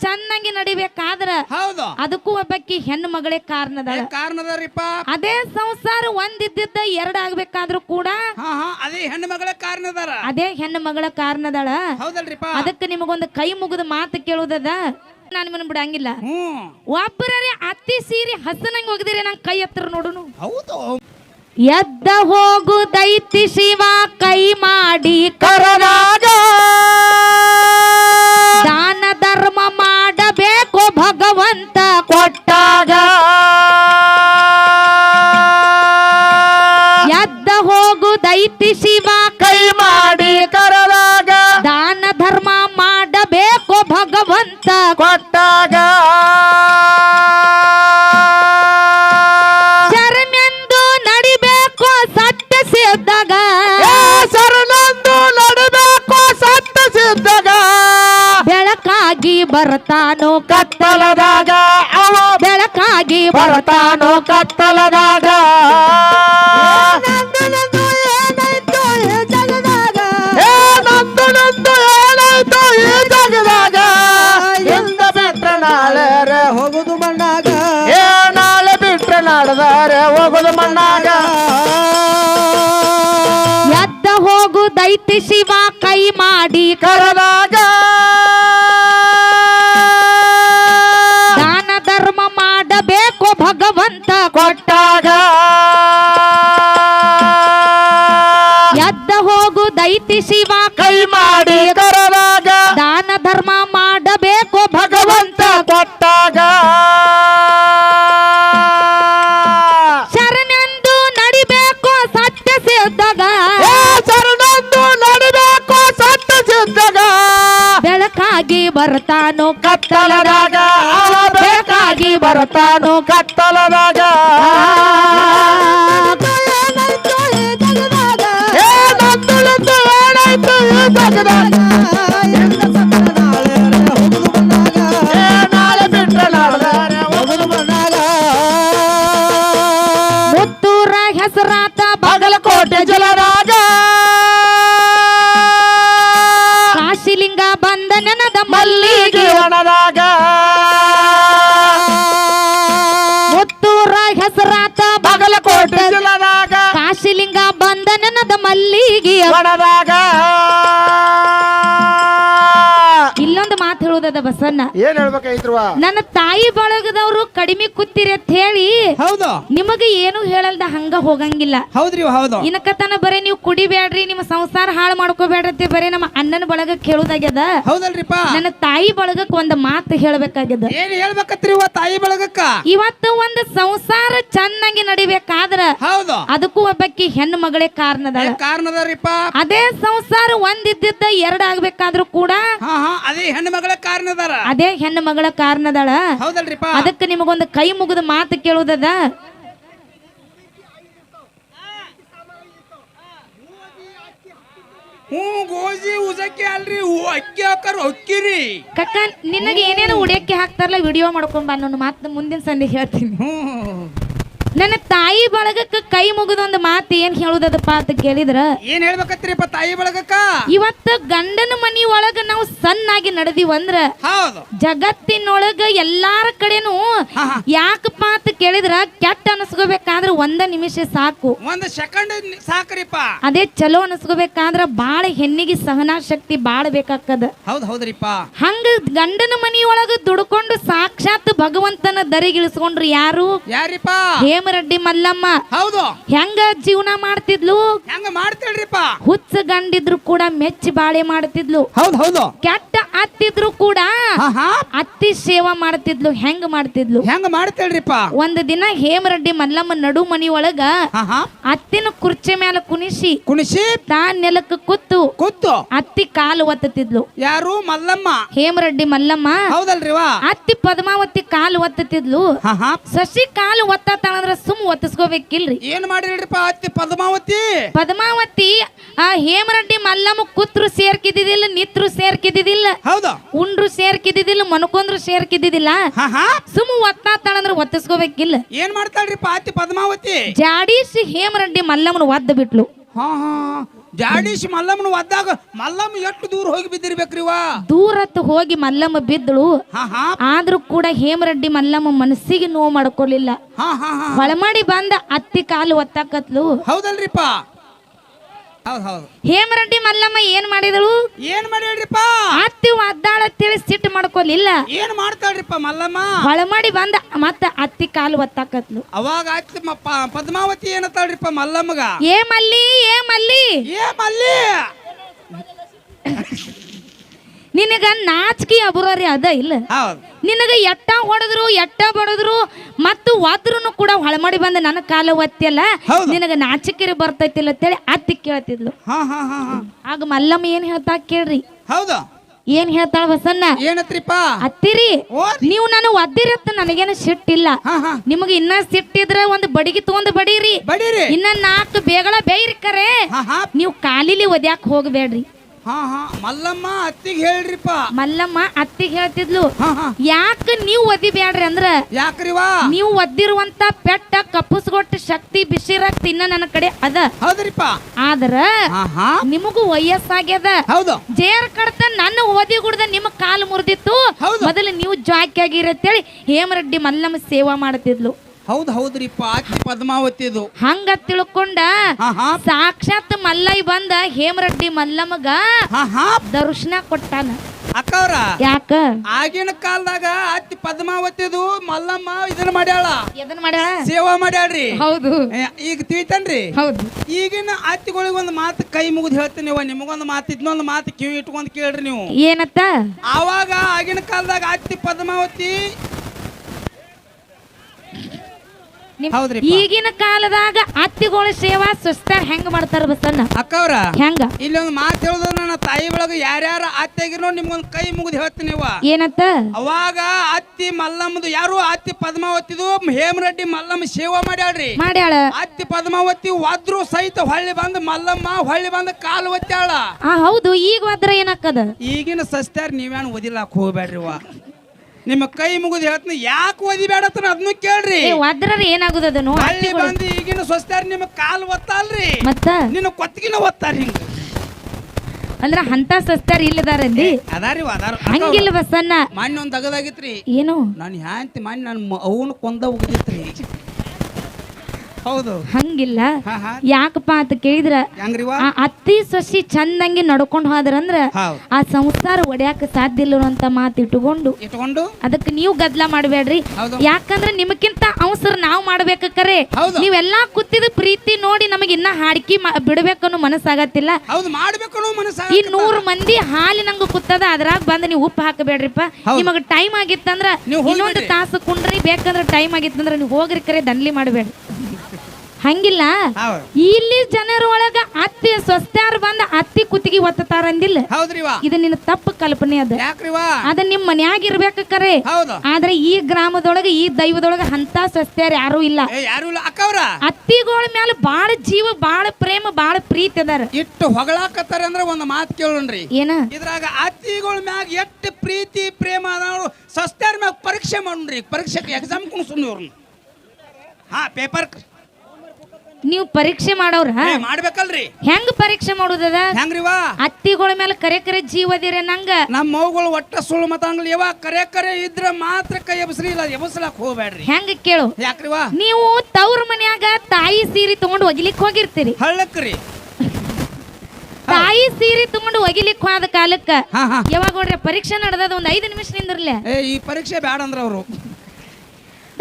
ಚೆನ್ನಾಗಿ ನಡಿಬೇಕಾದ್ರ ಹೌದು. ಅದಕ್ಕೂ ಒಬ್ಬಾಕಿ ಹೆಣ್ಣು ಮಗಳೇ ಕಾರಣದ ಕಾರಣದರಿಪ್ಪ? ಅದೇ ಸಂಸಾರ ಒಂದಿದ್ದ ಎರಡ್ ಆಗ್ಬೇಕಾದ್ರೂ ಕೂಡ ಹಾ ಹಾ ಅದೇ ಹೆಣ್ಣು ಮಗಳ ಕಾರಣದಾರ ಅದೇ ಹೆಣ್ಣು ಮಗಳ ಕಾರಣದಳ. ಹೌದಲ್ರಿಪ್ಪ. ಅದಕ್ಕೆ ನಿಮಗೊಂದು ಕೈ ಮುಗಿದ ಮಾತು ಕೇಳುದದ ನಾನು ನಿಮ್ಮನ್ನ ಬಿಡಂಗಿಲ್ಲ. ಹ್ಮ್. ಒಬ್ಬರೇ ಅತ್ತಿ ಸೀರಿ ಹಸನಂಗ್ ಹೋಗಿದಿರಿ ನಂಗೆ ಕೈ ಹತ್ರ ನೋಡುನು. ಹೌದು. ಎದ್ದ ಹೋಗು ದೈತಿ ಶಿವ ಕೈ ಮಾಡಿ ಕರದಾಗ ಕೊಟ್ಟಾಗ ಎದ್ದ ಹೋಗು ದೈತಿ ಶಿವ ಕೈ ಮಾಡಿ ಕರದಾಗ ದಾನ ಧರ್ಮ ಮಾಡಬೇಕು ಭಗವಂತ. ಕೊಟ್ಟಾಗ ಶರಮೆಂದು ನಡಿಬೇಕು ಸತ್ಯ ಸಿದ್ದಾಗ ಶರಣಂದು ನಡಬೇಕು ಸತ್ಯ ಸಿದ್ದಾಗ ಬೆಳಕಾಗಿ ಬರ್ತಾನೋ ಬೆಳಕಾಗಿ ಬರ್ತಾನೋ ಕತ್ತಲದಾಗ. ಹೋಗುದು ಮಣ್ಣಾಗ. ಏ ನಾಳೆ ಬಿಟ್ರೆ ನಾಡ್ದಾರೆ ಹೋಗುದು ಮಣ್ಣಾಗ. ಎದ್ದ ಹೋಗು ದೈತ್ಯ ಶಿವ ಕೈ ಮಾಡಿ. ಕರದಾಗ ಶಿವ ಕೈ ಮಾಡಿ ಕರದಾಗ. ದಾನ ಧರ್ಮ ಮಾಡಬೇಕು ಭಗವಂತ. ಕೊಟ್ಟಾಗ. ಶರಣೆಂದು ನಡಿಬೇಕು ಸತ್ಯ ಸಿದ್ದಾಗ ಏ ಶರಣಂದು ನಡಿಬೇಕು ಸತ್ಯ ಸಿದ್ಧಗ. ಬೆಳಕಾಗಿ ಬರ್ತಾನು ಕತ್ತಲದಾಗ. ಬೇಕಾಗಿ ಬರ್ತಾನು ಕತ್ತಲದಾಗ. ಮುತ್ತೂರ ಹೆಸರಾತ ಬಾಗಲಕೋಟೆ ಜಲದಾಗ ಕಾಶಿಲಿಂಗ ಬಂದ ನೆನದ ಮಲ್ಲಿಗೆ ಒಣದಾಗ ಮುತ್ತೂರ ಹೆಸರಾತ ಬಾಗಲಕೋಟೆ ಜಲದಾಗ ಕಾಶಿಲಿಂಗ ಬಂದ ನೆನದ ಮಲ್ಲಿಗೆ ಒಣದಾಗ ಇಲ್ಲೊಂದು ಬಸಣ್ಣ. ಏನ್ ಹೇಳ್ಬೇಕಾಯ್ತ್ರುವ ನನ್ನ ತಾಯಿ ಬಳಗದವರು ಕಡಿಮೆ ಕೂತಿರಿ ಅಂತ ಹೇಳಿ ಹೌದು. ನಿಮಗೆ ಏನು ಹೇಳಲ್ದ ಹಂಗ ಹೋಗಂಗಿಲ್ಲ. ಹೌದ್ರಿ ಹೌದು. ಇನಕತನ ಬರೀ ನೀವು ಕುಡಿಬೇಡ್ರಿ ನಿಮ್ಮ ಸಂಸಾರ ಹಾಳು ಮಾಡ್ಕೋಬೇಡ್ರಿ ಬರೇ ನಮ್ಮ ಅಣ್ಣನ ಬಳಗ ಕೇಳುದಾಗ್ಯದ. ಹೌದಲ್ರಿಪ್ಪ. ನನ್ನ ತಾಯಿ ಬಳಗಕ್ಕೆ ಒಂದ್ ಮಾತು ಹೇಳ್ಬೇಕಾಗ್ಯದ. ಏನ್ ಹೇಳ್ಬೇಕತ್ರಿ ಇವ ತಾಯಿ ಬಳಗಕ್ಕ? ಇವತ್ತು ಒಂದು ಸಂಸಾರ ಚೆನ್ನಾಗಿ ನಡಿಬೇಕಾದ್ರ ಹೌದು. ಅದಕ್ಕೂ ಒಬ್ಬಕ್ಕೆ ಹೆಣ್ಣು ಮಗಳೇ ಕಾರಣದ ಕಾರಣದ್ರಿಪ ಕಾರಣದರಿಪ್ಪ? ಅದೇ ಸಂಸಾರ ಒಂದಿದ್ದ ಎರಡ್ ಆಗ್ಬೇಕಾದ್ರೂ ಕೂಡ ಹಾ ಹಾ ಅದೇ ಹೆಣ್ಣು ಮಗಳ ಕಾರಣದಾರ ಅದೇ ಹೆಣ್ಣು ಮಗಳ ಕಾರಣದಳ. ಹೌದಲ್ರಿಪ್ಪ. ಅದಕ್ಕೆ ನಿಮಗೊಂದು ಕೈ ಮುಗಿದ ಮಾತು ಕೇಳುದದ ಹ್ಞೂ ಗೋಜಿ ಉಜಕ್ಕೆ ಅಲ್ರಿ ಹೂ ಅಕ್ಕಿ ಹಾಕರ್ ಅಕ್ಕಿರಿ ಕಕ್ಕ ನಿನಗೆ ಏನೇನು ಉಡಿಯಕ್ಕೆ ಹಾಕ್ತಾರಲ್ಲ ವಿಡಿಯೋ ಮಾಡ್ಕೊಂಡ್ ಬಾ ನಾನು ಮಾತು ಮುಂದಿನ ಸಂಜೆ ಹೇಳ್ತೀನಿ. ನನ್ನ ತಾಯಿ ಬಳಗಕ್ಕೆ ಕೈ ಮುಗಿದ ಒಂದು ಮಾತು ಏನ್ ಹೇಳುದಪ್ಪ ಅಂತ ಕೇಳಿದ್ರ ಏನ್ ಹೇಳ್ಬೇಕತ್ರಿಪ್ಪ ತಾಯಿ ಬಳಗಕ್ಕ? ಇವತ್ತು ಗಂಡನ ಮನಿ ಒಳಗ ನಾವು ಸಣ್ಣಾಗಿ ನಡೆದಿವಂದ್ರ ಹೌದು. ಜಗತ್ತಿನೊಳಗ ಎಲ್ಲಾರ ಕಡೆನು. ಯಾಕಪ್ಪ ಅಂತ ಕೇಳಿದ್ರ ಕೆಟ್ಟ ಅನಸ್ಕೋಬೇಕಾದ್ರ ಒಂದ ನಿಮಿಷ ಸಾಕು. ಒಂದ್ ಸೆಕೆಂಡ್ ಸಾಕ್ರಿಪ್ಪ. ಅದೇ ಚಲೋ ಅನಸ್ಕೋಬೇಕಾದ್ರ ಬಾಳ ಹೆಣ್ಣಿಗೆ ಸಹನಾ ಶಕ್ತಿ ಬಾಳ ಬೇಕಾಕದ ಹೌದ್ ಹೌದ್ರಿಪ್ಪ. ಹಂಗ ಗಂಡನ ಮನಿಯೊಳಗ ದುಡ್ಕೊಂಡು ಸಾಕ್ಷಾತ್ ಭಗವಂತನ ದರಿಗಿಳಿಸ್ಕೊಂಡ್ರು ಯಾರು? ಯಾರಿಪ್ಪ? ಹೇಮರೆಡ್ಡಿ ಮಲ್ಲಮ್ಮ. ಹೌದು. ಹೆಂಗ ಜೀವನ ಮಾಡ್ತಿದ್ಲು? ಹೆಂಗ ಮಾಡ್ತೇಳ್ರಿಪ್ಪ ಹುಚ್ಚ ಗಂಡಿದ್ರು ಕೂಡ ಮೆಚ್ಚಿ ಬಾಳೆ ಮಾಡ್ತಿದ್ಲು. ಹೌದು ಹೌದು. ಕೆಟ್ಟ ಅತ್ತಿದ್ರು ಕೂಡ ಅತ್ತಿ ಸೇವಾ ಮಾಡ್ತಿದ್ಲು ಹೆಂಗ ಮಾಡ್ತಿದ್ಲು? ಹೆಂಗ ಮಾಡ್ತೇಳ್ರಿಪ್ಪ ಒಂದ್ ದಿನ ಹೇಮರೆಡ್ಡಿ ಮಲ್ಲಮ್ಮ ನಡು ಮನಿ ಒಳಗ ಅತ್ತಿನ ಕುರ್ಚಿ ಮೇಲೆ ಕುಣಿಸಿ ಕುಣಿಸಿ ತಾ ನೆಲಕ್ಕ ಕುತ್ತು ಕೂತು. ಅತ್ತಿ ಕಾಲು ಒತ್ತತಿದ್ಲು. ಯಾರು? ಮಲ್ಲಮ್ಮ. ಹೇಮರೆಡ್ಡಿ ಮಲ್ಲಮ್ಮ ಹೌದಲ್ರಿವಾ? ಅತ್ತಿ ಪದ್ಮಾವತಿ ಕಾಲು ಒತ್ತತಿದ್ಲು. ಸಸಿ ಕಾಲು ಒತ್ತತಾಳಂದ್ರ ಸುಮ್ ಒತ್ತಿಸ್ಕೋಬೇಕಿಲ್ರಿ? ಏನ್ ಮಾಡಿರಿಪ್ಪ ಅತ್ತಿ ಪದ್ಮಾವತಿ? ಪದ್ಮಾವತಿ ಆ ಹೇಮರಡ್ಡಿ ಮಲ್ಲಮ್ಮ ಕೂತ್ರು ಸೇರ್ಕಿದ್ದಿದಿಲ್ಲ ನಿತ್ರು ಸೇರ್ಕಿದ್ದಿದಿಲ್ಲ ಹೌದಾ. ಉಂಡ್ರು ಸೇರ್ಕಿದ್ದಿದಿಲ್ಲ ಮನ್ಕೊಂಡ್ರು ಸೇರ್ಕಿದ್ದಿದಿಲ್ಲ ಹಾ ಹಾ ಸುಮ್ ಒತ್ತಾತಾಳಂದ್ರ ಒತ್ತಿಸ್ಕೋಬೇಕಿಲ್ಲ. ಏನ್ ಮಾಡ್ತಾಳ್ರಿಪ್ಪ ಅತ್ತಿ ಪದ್ಮಾವತಿ? ಜಾಡೀಸಿ ಹೇಮರಡ್ಡಿ ಮಲ್ಲಮ್ಮನ ಒದ್ದ ಬಿಟ್ಲು. ಹಾ ಹಾ. ಜಾಡೀಶ್ ಮಲ್ಲಮ್ಮನ ಒದ್ದಾಗ ಮಲ್ಲಮ್ಮ ಎಷ್ಟು ದೂರ ಹೋಗಿ ಬಿದ್ದಿರ್ಬೇಕ್ರಿವ ದೂರತ್ತು ಹೋಗಿ ಮಲ್ಲಮ್ಮ ಬಿದ್ದಳು. ಹಾ ಹಾ. ಆದ್ರೂ ಕೂಡ ಹೇಮರೆಡ್ಡಿ ಮಲ್ಲಮ್ಮ ಮನಸ್ಸಿಗೆ ನೋವು ಮಾಡ್ಕೊಲಿಲ್ಲ ಹಾ ಹಾ ಹಾ ಹೊಳಮಾಡಿ ಬಂದ ಅತ್ತಿ ಕಾಲು ಒತ್ತಾಕತ್ಲು. ಹೌದಲ್ರಿಪ್ಪ ಹೌದ್ ಹೇಮರೆಡ್ಡಿ ಮಲ್ಲಮ್ಮ ಏನ್ ಮಾಡಿದಳು? ಏನ್ ಮಾಡ್ಯಾಳ್ರಿಪ್ಪ ಅತ್ತಿ ಒದ್ದಾಳ ತಿಳಿ ಸಿಟ್ಟು ಮಾಡ್ಕೊಲಿಲ್ಲ. ಏನ್ ಮಾಡ್ತಾಳ್ರಿಪ್ಪ ಮಲ್ಲಮ್ಮ? ಹೊಳಮಾಡಿ ಬಂದ ಮತ್ತ ಅತ್ತಿ ಕಾಲು ಒತ್ತಾಕತ್ಲು. ಅವಾಗ ಆಯ್ತು ಮ- ಪ- ಪದ್ಮಾವತಿ ಏನತ್ತಾಳ್ರಿಪ್ಪ ಮಲ್ಲಮ್ಮಗ? ಏ ಮಲ್ಲಿ ಏ ಮಲ್ಲಿ. ಏ ಮಲ್ಲಿ? ನಿನಗ ನಾಚಿಕೆ ಅಬುರಾರಿ ಅದ ಇಲ್ಲ? ಹೌದು. ನಿನಗ ಎಟ್ಟ ಹೊಡೆದ್ರು ಎಟ್ಟ ಬಡದ್ರು ಮತ್ತು ಒದ್ರುನು ಕೂಡ ಹೊಳಮಾಡಿ ಬಂದ ನನ್ನ ಕಾಲ ಒತ್ತಿಯಲ್ಲ? ಹೌದು. ನಿನಗ ನಾಚಿಕೆರಿ ಬರ್ತೈತಿಲ್ಲ ಅಂತೇಳಿ ಅತ್ತಿ ಕೇಳ್ತಿದ್ಲು. ಹಾ ಹಾ ಹಾ ಹಾ. ಆಗ ಮಲ್ಲಮ್ಮ ಏನ್ ಹೇಳ್ತಾ ಕೇಳ್ರಿ? ಹೌದು. ಏನ್ ಹೇಳ್ತಾಳ ಬಸನ್ನ ಏನತ್ರಿಪ್ಪ? ಅತ್ತಿರಿ ನೀವು ನಾನು ಒದ್ದಿರತ್ತ ನನಗೇನು ಸಿಟ್ಟಿಲ್ಲ. ಹಾ ಹಾ. ನಿಮಗೆ ಇನ್ನ ಸಿಟ್ಟಿದ್ರ ಒಂದು ಬಡಿಗೆ ತಗೊಂಡ್ ಬಡೀರಿ. ಬಡೀರಿ. ಇನ್ನ ನಾಲ್ಕು ಬೇಗಳ ಬೇಯ್ರಿ ಕರೆ. ಹಾ ಹಾ. ನೀವು ಕಾಲಿಲಿ ಒದ್ಯಾಕ್ ಹೋಗ್ಬೇಡ್ರಿ. ಹಾ ಹಾ ಮಲ್ಲಮ್ಮ ಅತ್ತಿಗೆ ಹೇಳ್ರಿಪ್ಪ. ಮಲ್ಲಮ್ಮ ಅತ್ತಿಗೆ ಹೇಳ್ತಿದ್ಲು. ಹಾ ಹಾ. ಯಾಕ ನೀವು ಒದಿಬ್ಯಾಡ್ರಿ ಅಂದ್ರ? ಯಾಕ್ರಿವಾ ನೀವು ಒದ್ದಿರುವಂತ ಪೆಟ್ಟ ಕಪ್ಪಸ್ಗೊಟ್ಟ ಶಕ್ತಿ ಬಿಸಿರಕ್ಕೆ ತಿನ್ನ ನನ್ನ ಕಡೆ ಅದ. ಹೌದ್ರಿಪ್ಪ. ಆದ್ರ ಹಾ ಹಾ. ನಿಮಗೂ ವಯಸ್ಸಾಗ್ಯದ. ಹೌದು. ಜೇರ್ ಕಡತ ನನ್ನ ಓದಿ ಗುಡ್ದ ನಿಮ್ಮ ಕಾಲು ಮುರಿದಿತ್ತು. ಹೌದು. ಮೊದಲು ನೀವು ಜಾಕಿ ಆಗಿರತ್ತೇಳಿ ಹೇಮರೆಡ್ಡಿ ಮಲ್ಲಮ್ಮ ಸೇವಾ ಮಾಡ್ತಿದ್ಲು. ಹೌದು ಹೌದ್ರಿಪ್ಪ ಆಕಿ ಪದ್ಮಾವತಿದು. ಹಂಗ ತಿಳ್ಕೊಂಡ ಹಾ ಹಾ. ಸಾಕ್ಷಾತ್ ಮಲ್ಲೈ ಬಂದ ಹೇಮರೆಡ್ಡಿ ಮಲ್ಲಮ್ಮಗ ಹಾ ಹಾ. ದರ್ಶನ ಕೊಟ್ಟಾನ. ಅಕ್ಕವ್ರ? ಯಾಕ? ಆಗಿನ ಕಾಲದಾಗ ಅತ್ತಿ ಪದ್ಮಾವತಿದು ಮಲ್ಲಮ್ಮ ಇದನ್ನ ಮಾಡ್ಯಾಳ. ಎದನ್ ಮಾಡ್ಯಾಳ? ಸೇವಾ ಮಾಡ್ಯಾಳ್ರಿ. ಹೌದು. ಏ, ಈಗ ತಿಳಿತನ್ರಿ? ಹೌದು. ಈಗಿನ ಅತ್ತಿಗಳಿಗೆ ಒಂದು ಮಾತು ಕೈ ಮುಗಿದು ಹೇಳ್ತೀನಿ ನೀವು ನಿಮಗೊಂದು ಮಾತು ಇದನ್ನೊಂದು ಮಾತು ಕಿವಿ ಇಟ್ಕೊಂಡ್ ಕೇಳ್ರಿ ನೀವು. ಏನತ್ತ? ಆವಾಗ ಆಗಿನ ಕಾಲದಾಗ ಅತ್ತಿ ಪದ್ಮಾವತಿ ಹೌದ್ರಿ ಈಗಿನ ಕಾಲದಾಗ ಅತ್ತಿಗೋಳ ಸೇವಾ ಸುಸ್ತಾರ ಹೆಂಗ್ ಮಾಡ್ತಾರ ಬಸನ್ನ ಅಕ್ಕವ್ರ ಹೆಂಗ? ಇಲ್ಲೊಂದು ಒಂದು ಮಾತು ಹೇಳುದು ನನ್ನ ತಾಯಿ ಒಳಗ ಯಾರ್ಯಾರ ಅತ್ತೆಗಿರೋ ನಿಮ್ಗೊಂದು ಕೈ ಮುಗಿದು ಹೇಳ್ತೀನಿ ನೀವು ಏನತ್ತ ಅವಾಗ ಅತ್ತಿ ಮಲ್ಲಮ್ಮದು ಯಾರು ಅತ್ತಿ ಪದ್ಮಾವತಿದು ಹೇಮರೆಡ್ಡಿ ಮಲ್ಲಮ್ಮ ಸೇವಾ ಮಾಡ್ಯಾಳ್ರಿ. ಮಾಡ್ಯಾಳ? ಅತ್ತಿ ಪದ್ಮಾವತಿ ಒದ್ರು ಸಹಿತ ಹೊಳ್ಳಿ ಬಂದು ಮಲ್ಲಮ್ಮ ಹೊಳ್ಳಿ ಬಂದು ಕಾಲು ಒತ್ತಾಳ ಆ ಹೌದು ಈಗ ವದ್ರ ಏನಾಕದ ಈಗಿನ ಸಸ್ತಾರ ನೀವೇನು ಓದಿಲಾಕ ಹೋಗ್ಬೇಡ್ರಿ ವಾ ನಿಮ್ಮ ಕೈ ಮುಗಿದು ಹೇಳ್ತೀನಿ ಯಾಕೆ ಓದಿಬೇಡತ್ತ ಅದನ್ನು ಕೇಳ್ರಿ. ಏ ಏನಾಗುದ ಅದನ್ನು? ಹಳ್ಳಿ ಬಂದು ಈಗಿನ ಸ್ವಸ್ತಾರ ನಿಮ್ಮ ಕಾಲು ಒತ್ತಲ್ರಿ ಮತ್ತ? ನಿನ್ನ ಕೊತ್ತಿಗಿನ ಒತ್ತಾರ ಹಿಂಗ. ಅಂದ್ರ ಅಂತ ಸಸ್ತಾರ ಇಲ್ಲದಾರಂದಿ ಅದಾರಿ ಅದಾರ ಹಂಗಿಲ್ಲ ಬಸನ್ನ ಮಣ್ಣು ಒಂದು ತಗದಾಗಿತ್ರಿ ಏನು? ನಾನು ಹ್ಯಾಂತಿ ಮಣ್ಣು ನನ್ನ ಅವನು ಕೊಂದ ಉಗಿದಿತ್ರಿ. ಹೌದು. ಹಂಗಿಲ್ಲ. ಯಾಕಪ್ಪ ಅಂತ ಕೇಳಿದ್ರ? ಆ ಅತ್ತಿ ಸೊಸಿ ಚಂದಂಗಿ ನಡ್ಕೊಂಡು ಹೋದ್ರಂದ್ರ ಹೌದು. ಆ ಸಂಸಾರ ಒಡ್ಯಾಕ ಸಾಧ್ಯ ಇಲ್ಲ ಅಂತ ಮಾತು ಇಟ್ಟುಕೊಂಡು ಇಟ್ಕೊಂಡು ಅದಕ್ಕೆ ನೀವು ಗದ್ಲ ಮಾಡಬೇಡ್ರಿ. ಯಾಕಂದ್ರೆ ನಿಮಗಿಂತ ಅವಸರ ನಾವು ಮಾಡ್ಬೇಕ ಕರೆ. ಹೌದು. ನೀವೆಲ್ಲಾ ಕುತ್ತಿದ ಪ್ರೀತಿ ನೋಡಿ ನಮಗೆ ಇನ್ನ ಹಾಡಿಕೆ ಬಿಡ್ಬೇಕನ್ನೋ ಮನಸ್ಸಾಗತ್ತಿಲ್ಲ. ಈ ನೂರು ಮಂದಿ ಹಾಲಿನಂಗ ಕುತ್ತದ ಅದ್ರಾಗ ಬಂದ್ ನೀವು ಉಪ್ಪು ಹಾಕಬೇಡ್ರಿಪ್ಪ. ನಿಮಗ ಟೈಮ್ ಆಗಿತ್ತಂದ್ರ ಇನ್ನೊಂದು ತಾಸು ಕುಂಡ್ರಿ ಬೇಕಂದ್ರೆ ಟೈಮ್ ಆಗಿತ್ತಂದ್ರ ನೀವು ಹೋಗ್ರಿ ಕರೆ ದಂಡ್ಲಿ ಮಾಡಬೇಡ್ರಿ. ಹಂಗಿಲ್ಲ. ಹೌದು. ಇಲ್ಲಿ ಜನರ ಒಳಗ ಅತ್ತಿ ಸ್ವಸ್ತ್ಯಾರ ಬಂದ ಅತ್ತಿ ಕುತ್ತಿಗೆ ಒತ್ತತಾರ ಅಂದಿಲ್ಲ ಹೌದ್ರಿವಾ ಇದು ನಿನ್ನ ತಪ್ಪು ಕಲ್ಪನೆ ಅದ. ಯಾಕ್ರಿವಾ ಅದ ನಿಮ್ ಮನ್ಯಾಗ ಇರ್ಬೇಕು ಕರೆ. ಹೌದು. ಆದ್ರೆ ಈ ಗ್ರಾಮದೊಳಗ ಈ ದೈವದೊಳಗ ಅಂತ ಸ್ವಸ್ತ್ಯಾರ ಯಾರು ಇಲ್ಲ. ಏ ಯಾರು ಇಲ್ಲ. ಅಕ್ಕವ್ರ? ಅತ್ತಿಗಳ ಮ್ಯಾಲ ಬಾಳ ಜೀವ ಬಾಳ ಪ್ರೇಮ ಬಾಳ ಪ್ರೀತಿ ಅದಾರ. ಇಟ್ಟು ಹೊಗಳಾಕತ್ತಾರ ಅಂದ್ರೆ ಒಂದು ಮಾತು ಕೇಳೋಣ್ರಿ. ಏನ? ಇದ್ರಾಗ ಅತ್ತಿಗಳ ಮ್ಯಾಗ ಎಷ್ಟು ಪ್ರೀತಿ ಪ್ರೇಮ ಅದಾವ ಸಸ್ತ್ಯಾರ ಮ್ಯಾಗ ಪರೀಕ್ಷೆ ಮಾಡೋಣ್ರಿ. ಪರೀಕ್ಷೆಗೆ ಎಕ್ಸಾಮ್ ಕುಣಿಸ್ಕೊಂಡು ಇವ್ರನ್ನ ಹಾ ಪೇಪರ್ ನೀವು ಪರೀಕ್ಷೆ ಮಾಡೋರ ಮಾಡ್ಬೇಕಲ್ರಿ. ಹೆಂಗ್ ಪರೀಕ್ಷೆ ಮಾಡುದದ? ಹೆಂಗ್ರಿವಾ ಅತ್ತಿಗಳ ಮೇಲೆ ಕರೆ ಕರೆ ಜೀವದಿರ ನಂಗ. ನಮ್ಮ ಮೌಗಳು ಒಟ್ಟ ಸುಳ್ಳು ಮತಂಗ್ಲಿ ಯಾವ ಕರೆ ಕರೆ ಇದ್ರ ಮಾತ್ರ ಕೈ ಎಬಸ್ರಿ ಇಲ್ಲ ಎಬಸ್ಲಾಕ್ ಹೋಗ್ಬೇಡ್ರಿ. ಹೆಂಗ್ ಕೇಳು? ಯಾಕ್ರಿವಾ ನೀವು ತವ್ರ ಮನ್ಯಾಗ ತಾಯಿ ಸೀರೆ ತಗೊಂಡು ಒಗಿಲಿಕ್ ಹೋಗಿರ್ತೀರಿ. ಹಳ್ಳಕ್ರಿ. ತಾಯಿ ಸೀರೆ ತಗೊಂಡು ಒಗಿಲಿಕ್ ಹೋದ ಕಾಲಕ್ಕ ಯಾವಾಗ ನೋಡ್ರಿ ಪರೀಕ್ಷೆ ನಡೆದ ಒಂದ್ ಐದು ನಿಮಿಷ ನಿಂದಿರ್ಲೇ ಈ ಪರೀಕ್ಷೆ ಬೇಡ ಅಂದ್ರ ಅವರು.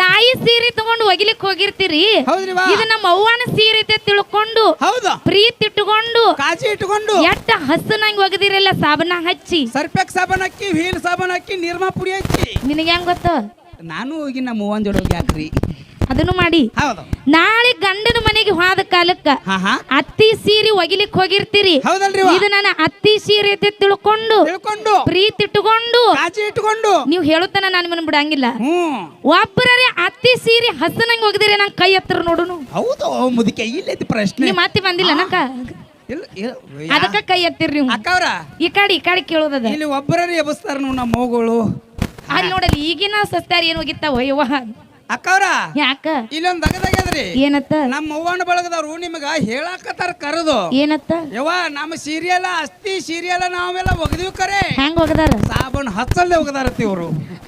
ತಾಯಿ ಸೀರೆ ತಗೊಂಡು ಒಗಿಲಿಕ್ ಹೋಗಿರ್ತೀರಿ? ಹೌದ್ರಿವಾ ಇದು ನಮ್ಮ ಅವ್ವನ ಸೀರೆ ಐತೆ ತಿಳ್ಕೊಂಡು ಹೌದು. ಪ್ರೀತಿ ಇಟ್ಟುಕೊಂಡು ಕಾಜಿ ಇಟ್ಕೊಂಡು ಎಟ್ಟ ಹಸನಂಗ್ ಒಗದಿರಲ್ಲ ಸಾಬನ ಹಚ್ಚಿ. ಸರ್ಪೆಕ್ ಸಾಬನ್ ಹಾಕಿ ವೀಲ್ ಸಾಬನ್ ಹಾಕಿ ನಿರ್ಮಾ ಪುಡಿ ಹಚ್ಚಿ ನಿನಗೆ ಹೆಂಗ್ ಗೊತ್ತು? ನಾನು ಹೋಗಿ ನಮ್ಮ ಅವ್ವನ ಜೋಡಿ ಹೋಗಿ ಹಾಕ್ರಿ. ಅದನ್ನು ಮಾಡಿ. ಹೌದು. ನಾಳೆ ಗಂಡನ ಮನೆಗೆ ಹೋದ ಕಾಲಕ್ಕ ಹಾ ಹಾ ಅತ್ತಿ ಸೀರೆ ಒಗಿಲಿಕ್ ಹೋಗಿರ್ತೀರಿ. ಹೌದಲ್ರಿ ಇದು ನನ್ನ ಅತ್ತಿ ಸೀರೆ ಐತೆ ತಿಳ್ಕೊಂಡು ತಿಳ್ಕೊಂಡು. ಪ್ರೀತಿ ಇಟ್ಟುಕೊಂಡು ಕಾಜಿ ಇಟ್ಕೊಂಡು ನೀವು ಹೇಳುತ್ತಾನ ನಾನು ಮನ ಬಿಡಂಗಿಲ್ಲ. ಹ್ಮ್. ಒಬ್ಬರೇ ಅತ್ತಿ ಸೀರೆ ಹಸನಂಗ್ ಒಗದಿರಿ ನಂಗೆ ಕೈ ಹತ್ರ ನೋಡುನು. ಹೌದು ಮುದುಕೆ ಇಲ್ಲೈತಿ ಪ್ರಶ್ನೆ. ನಿಮ್ಮ ಅತ್ತಿ ಬಂದಿಲ್ಲ ನಕ್ಕ ಇಲ್ಲ ಇಲ್ಲ. ಅದಕ್ಕ ಕೈ ಎತ್ತಿರಿ ನೀವು. ಅಕ್ಕವ್ರ? ಈ ಕಡೆ ಈ ಕಡೆ ಕೇಳೋದದ. ಇಲ್ಲಿ ಒಬ್ಬರೇ ಎಬ್ಬಿಸ್ತಾರ ನಮ್ಮ ಮೋಗಳು. ಅಲ್ಲಿ ನೋಡಲಿ ಈಗಿನ ಸಸ್ತಾರ ಏನು ಹೋಗಿತ್ತ ಯವ್ವ. ಅಕ್ಕವ್ರ? ಯಾಕ? ಇಲ್ಲೊಂದ್ ದಗದಾಗ್ಯದ್ರಿ ಏನತ್ತ? ನಮ್ಮ ಅವ್ವನ ಬಳಗದವ್ರು ನಿಮಗ ಹೇಳಾಕತ್ತಾರ ಕರೆದು. ಏನತ್ತ? ಯವ್ವ ನಮ್ಮ ಸೀರಿಯಲ್ ಅಸ್ತಿ ಸೀರಿಯಲ್ ನಾವೆಲ್ಲ ಒಗದಿವ್ ಕರೆ. ಹೆಂಗ್ ಹೋಗದಾರ ಸಾಬನ್ ಹಚ್ಚಲ್ದೆ ಒಗದಾರತಿ ಇವ್ರು.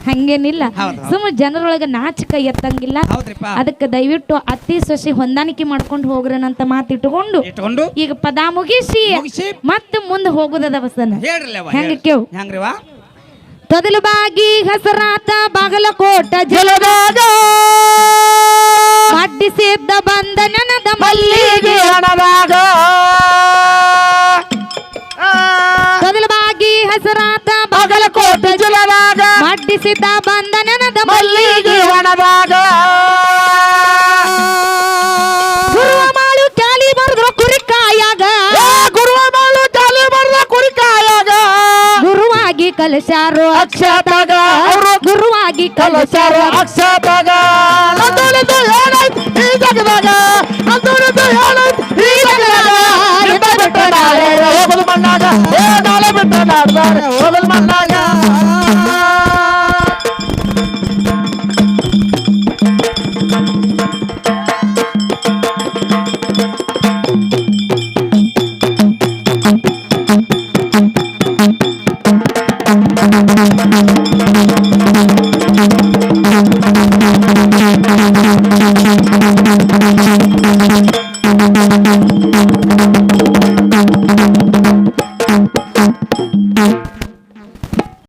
ಹಂಗೇನಿಲ್ಲ. ಸುಮ್ಮ ಜನರೊಳಗ ನಾಚಿಕ ಎತ್ತಂಗಿಲ್ಲ. ಅದಕ್ಕ ಅದಕ್ಕೆ ದಯವಿಟ್ಟು ಅತ್ತಿ ಸೊಸಿ ಹೊಂದಾಣಿಕೆ ಮಾಡ್ಕೊಂಡು ಹೋಗ್ರನಂತ ಮಾತಿಟ್ಟುಕೊಂಡು ಇಟ್ಕೊಂಡು ಈಗ ಪದ ಮುಗಿಸಿ ಮತ್ತೆ ಮುಂದೆ ಹೋಗುದದ ಅವ್ವ, ಹೆಂಗ. ಕೇವ್ ಹೆಂಗ್ರಿವಾ ತೊದಲು ಬಾಗಿ ಹಸರಾತ ಬಾಗಲಕೋಟ ಜಲದಾಗ ಮಡ್ಡಿಸಿದ್ದ ಬಂದ ನನದ ಮಲ್ಲಿಗೆ. ಹಣದಾಗ ತದಲು ಬಾಗಿ ಹಸರಾತ ಬಾಗಲಕೋಟ ಜಲದಾಗ. ಅಡ್ಡಿಸಿದ್ದ ಬಂದ ಕಲಶಾರು ಅಕ್ಷತಾಗ ಅವರು ಗುರುವಾಗಿ ಕಲಸಾರು. ಅಕ್ಷತಾಗ ನಂದುಳಿದು ಏನೈತ್ ಈ ಜಗದಾಗ. ನಂದುಳಿದು ಏನೈತ್ ಈ ಜಗದಾಗ. ಬಿಟ್ಟ ನಾಳೆ. ಮಣ್ಣಾಗ. ಏ ನಾಳೆ ಬಿಟ್ಟ ನಾಡ್ದಾರೆ.